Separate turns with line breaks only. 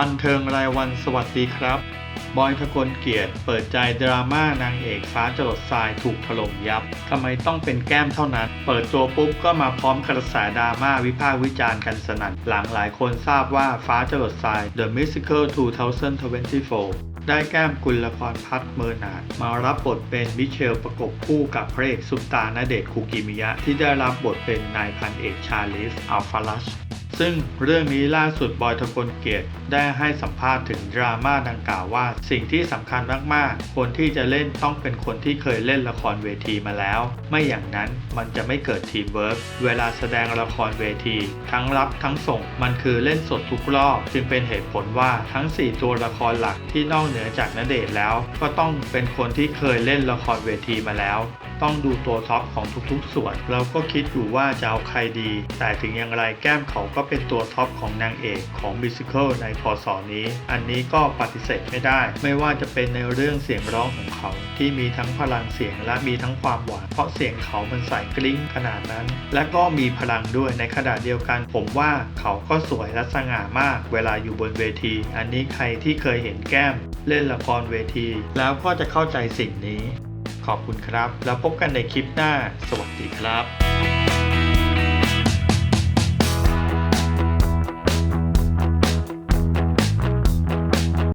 บันเทิงรายวันสวัสดีครับ บอยทะกลเกียรติเปิดใจดราม่านางเอกฟ้าจรดทรายถูกถล่มยับทำไมต้องเป็นแก้มเท่านั้น เปิดตัวปุ๊บก็มาพร้อมกระแสดราม่าวิพากษ์วิจารณ์กันสนั่น หลังหลายคนทราบว่าฟ้าจรดทราย The Musical 2024ได้แก้มกุลละครพัฒเมอร์นาดมารับบทเป็นมิเชลประกบคู่กับพระเอกซุปตาณเดชคูกิมิยะ ที่ได้รับบทเป็นนายพันเอกชาลิสอัลฟาลัช ซึ่งเรื่องนี้ล่าสุดบอยทกลเกียรติได้ให้สัมภาษณ์ถึงดราม่าดังกล่าวว่า สิ่งที่สำคัญมากๆ คนที่จะเล่นต้องเป็นคนที่เคยเล่นละครเวทีมาแล้ว ไม่อย่างนั้นมันจะไม่เกิดทีมเวิร์กเวลาแสดงละครเวที ทั้งรับทั้งส่งมันคือเล่นสดทุกรอบ จึงเป็นเหตุผลว่าทั้ง 4 ตัวละครหลักที่นอกเหนือจากนเดชน์แล้ว ก็ต้องเป็นคนที่เคยเล่นละครเวทีมาแล้ว ต้องดูตัวท็อปของทุกๆ ส่วน เราก็คิดอยู่ว่าจะเอาใครดี แต่ถึงอย่างไรแก้มเขาก็เป็นตัวท็อปของนางเอกของมิวสิควลในพศนี้ อันนี้ก็ปฏิเสธไม่ได้ ไม่ว่าจะเป็นในเรื่องเสียงร้องของเขา ที่มีทั้งพลังเสียงและมีทั้งความหวาน เพราะเสียงเขามันใส่กลิ้งขนาดนั้น และก็มีพลังด้วยในขณะเดียวกัน ผมว่าเขาก็สวยและสง่ามาก เวลาอยู่บนเวที อันนี้ใครที่เคยเห็นแก้ม เล่นละครเวที แล้วก็จะเข้าใจสิ่งนี้ ขอบคุณครับ แล้วพบกันในคลิปหน้า สวัสดีครับ